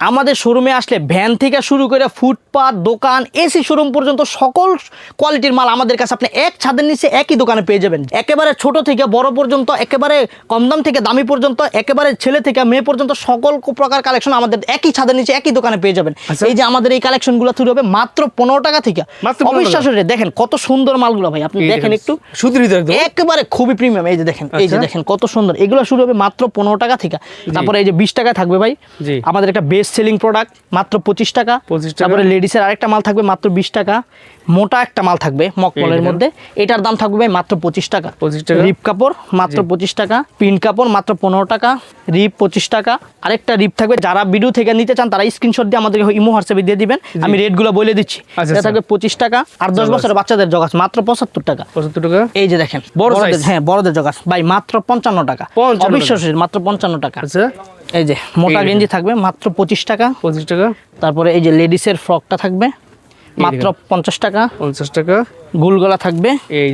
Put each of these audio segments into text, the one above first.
আমাদের শোরুমে আসলে ভ্যান থেকে শুরু করে ফুটপাত দোকান এসি শোরুম পর্যন্ত সকল কোয়ালিটির মাল আমাদের কাছে আপনি এক ছাদের নিচে একই দোকানে পেয়ে যাবেন একেবারে ছোট থেকে বড় পর্যন্ত একেবারে কম দাম থেকে দামি পর্যন্ত একেবারে ছেলে থেকে মেয়ে পর্যন্ত সকল প্রকার কালেকশন আমাদের একই ছাদের নিচে একই দোকানে পেয়ে যাবেন আচ্ছা। এই যে আমাদের এই কালেকশনগুলো শুরু হবে মাত্র পনেরো টাকা থেকে মাত্র 15 টাকা? অবিশ্বাস্য rate। দেখেন কত সুন্দর মালগুলো ভাই আপনি দেখেন একটু একেবারে খুবই প্রিমিয়াম এই যে দেখেন এই যে আচ্ছা। দেখেন কত সুন্দর এগুলো শুরু হবে মাত্র পনেরো টাকা থেকে তারপরে এই যে বিশ টাকা থাকবে ভাই। আমাদের একটা বেস্ট সেলিং প্রোডাক্ট মাত্র পঁচিশ টাকা। 25 টাকা। তারপরে লেডিসের আরেকটা মাল থাকবে মাত্র বিশ টাকা। মোটা একটা মাল থাকবে মকমলের মধ্যে। এটার দাম থাকবে ভাই মাত্র পঁচিশ টাকা। 25 টাকা। রিপ কাপড় মাত্র পঁচিশ টাকা। পিন কাপড় মাত্র পনেরো টাকা। রিপ পঁচিশ টাকা। আরেকটা রিপ থাকবে। যারা ভিডিও থেকে নিতে চান তারা স্ক্রিনশট দিয়ে আমাদের ইমো হোয়াটসঅ্যাপে দিয়ে দিবেন। আমি রেটগুলো বলে দিচ্ছি। আচ্ছা, এটা আচ্ছা। থাকবে পঁচিশ টাকা। আর দশ বছরের বাচ্চাদের জগাছ মাত্র পঁচাত্তর টাকা। পঁচাত্তর টাকা? এই যে দেখেন বড় বড়দের হ্যাঁ বড়দের জগাছ ভাই মাত্র পঞ্চান্ন টাকা। 55 টাকা। অবিশ্বাসের মাত্র পঞ্চান্ন টাকা। আচ্ছা। এই যে মোটা গেঞ্জি থাকবে মাত্র পঁচিশ টাকা। পঁচিশ টাকা। তারপরে এই যে লেডিসের ফ্রকটা থাকবে মাত্র পঞ্চাশ টাকা। পঞ্চাশ টাকা। গুলগলা থাকবে।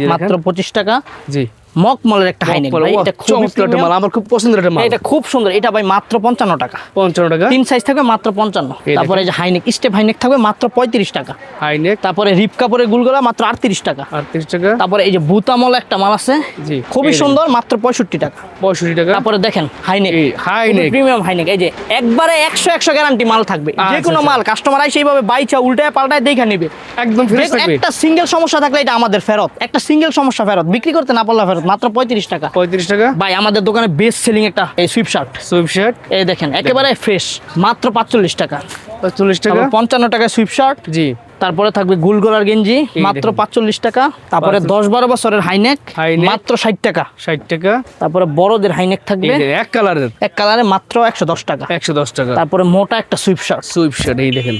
মাত্র পঁচিশ টাকা। জি। মকমলের একটা হাইনেক ভাই, এটা খুবই চমৎকার একটা মাল আমার খুব পছন্দের একটা মাল। এটা খুব সুন্দর এটা ভাই মাত্র পঞ্চান্ন টাকা। পঞ্চান্ন টাকা? তিন সাইজ থাকবে মাত্র পঞ্চান্ন। দেখেন। তারপরে এই যে হাইনেক স্টেপ হাইনেক থাকবে মাত্র পঁয়ত্রিশ টাকা। হাই নেক তারপরে রিপ কাপড়ের গুলগলা মাত্র আটত্রিশ টাকা। আটত্রিশ টাকা? তারপরে এই যে বুতামল একটা মাল আছে জি। খুবই সুন্দর মাত্র পঁয়ষট্টি টাকা। পঁয়ষট্টি টাকা? তারপরে দেখেন হাইনেক। এই হাই প্রিমিয়াম হাইনেক। এই যে একবারে একশো একশো গ্যারান্টি মাল থাকবে। আচ্ছা, যে কোনো আচ্ছা। মাল কাস্টমার আই সেইভাবে বাইচা উল্টায় পাল্টায় দেখে নিবে। একদম ফ্রেশ থাকবে। একটা সিঙ্গেল সমস্যা থাকলে এটা আমাদের ফেরত। একটা সিঙ্গেল সমস্যা ফেরত বিক্রি করতে না পারলে ফেরত মাত্র পঁয়ত্রিশ টাকা। পঁয়ত্রিশ টাকা? ভাই আমাদের দোকানে বেস্ট সেলিং একটা এই সুইপ শার্ট সুইপ শার্ট এই দেখেন একেবারে ফ্রেশ মাত্র পাঁচচল্লিশ টাকা। চল্লিশ টাকা? পঞ্চান্ন টাকা সুইপ শার্ট জি। তারপরে থাকবে গুলগোলার গেঞ্জি মাত্র পাঁচচল্লিশ টাকা। তারপরে দশ বারো বছরের হাইনেক হাইনেক। মাত্র ষাট টাকা। ষাট টাকা। তারপরে বড়দের হাইনেক থাকবে। এক কালারের এক কালারে মাত্র একশো দশ টাকা। একশো দশ টাকা। তারপরে মোটা একটা সুইপ শার্ট সুইপ শার্ট এই দেখেন।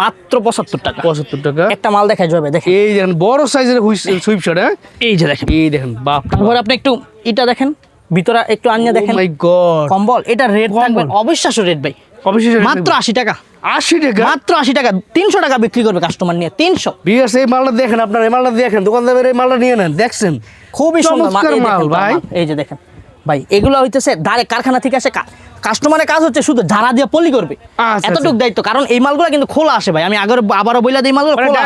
মাত্র পঁচাত্তর টাকা। পঁচাত্তর টাকা। একটা মাল দেখা যাবে দেখেন। এই দেখেন বড় সাইজের সুইপ শার্ট হ্যাঁ? এই যে দেখেন। এই দেখেন বাপ তারপরে আপনি একটু এটা দেখেন ভিতরে একটু আনিয়ে দেখেন। মাই গড কম্বল এটা রেট থাকবে অবিশ্বাস্য রেট ভাই। অবশ্যই মাত্র আশি টাকা। আশি টাকা? মাত্র আশি টাকা তিনশো টাকা বিক্রি করবে কাস্টমার নিয়ে তিনশো। বিয়ার্স এই মালটা দেখেন আপনার এই মালটা দেখেন দোকানদারের এই মালটা নিয়ে নেন দেখছেন? খুবই সুন্দর মাল, ভাই। এই যে দেখেন। ভাই এগুলো হইতেছে ডাইরেক্ট কারখানা থেকে আসে কাস্টমারের কাজ হচ্ছে শুধু ঝাড়া দিয়ে পলি করবে। আচ্ছা, এতটুকু দায়িত্ব কারণ এই মালগুলো কিন্তু খোলা আসে ভাই। আমি আগের আবারও বইলা দিই মালগুলো মানে খোলা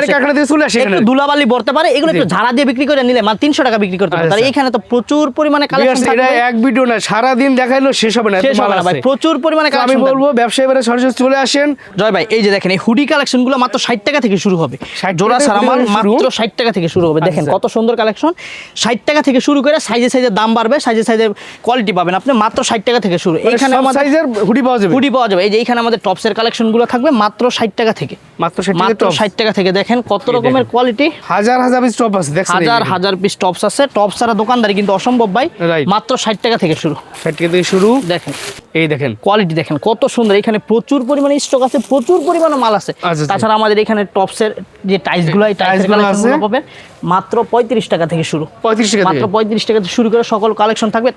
আসে। একটু ধুলাবালি ভরতে পারে এগুলো একটু ঝাড়া দিয়ে বিক্রি করে নিলে মাল তিনশো টাকা বিক্রি করতে পারে। আচ্ছা। এখানে তো প্রচুর পরিমাণে কালেকশন এক ভিডিও না সারাদিন দেখাইলো শেষ হবে না শেষ হবে না ভাই প্রচুর পরিমাণে আমি বলব ব্যবসায়ী এবারে সরাসরি চলে আসেন। জয় ভাই এই যে দেখেন এই হুডি কালেকশনগুলো মাত্র ষাট টাকা থেকে শুরু হবে। 60 জোড়া সারা মাল মাত্র ষাট টাকা থেকে শুরু হবে। দেখেন আচ্ছা। কত সুন্দর কালেকশন ষাট টাকা থেকে শুরু করে সাইজে সাইজে দাম বাড়বে সাইজে সাইজে কোয়ালিটি পাবেন আপনি মাত্র ষাট টাকা থেকে শুরু। এখানে এইখানে আমাদের সাইজের হুডি পাওয়া যাবে? হুডি পাওয়া যাবে। এই যে এইখানে আমাদের টপসের কালেকশনগুলো থাকবে মাত্র ষাট টাকা থেকে। মাত্র ষাট মাত্র ষাট টাকা থেকে। দেখেন কত রকমের কোয়ালিটি হাজার হাজার পিস টপ আছে দেখছেন হাজার হাজার পিস টপস আছে। টপস ছাড়া দোকানদারি কিন্তু অসম্ভব ভাই। মাত্র ষাট টাকা থেকে শুরু। ষাট টাকা থেকে শুরু। দেখেন। এই দেখেন। কোয়ালিটি দেখেন কত সুন্দর। এখানে প্রচুর পরিমাণে স্টক আছে প্রচুর পরিমাণে মাল আছে। আচ্ছা। তাছাড়া আমাদের এখানে টপসের যে টাইলসগুলো এই টাইলসগুলো। পাবেন মাত্র পঁয়ত্রিশ টাকা থেকে শুরু। পঁয়ত্রিশ টাকা মাত্র থেকে। পঁয়ত্রিশ টাকা থেকে শুরু করে সকল কালেকশন থাকবে।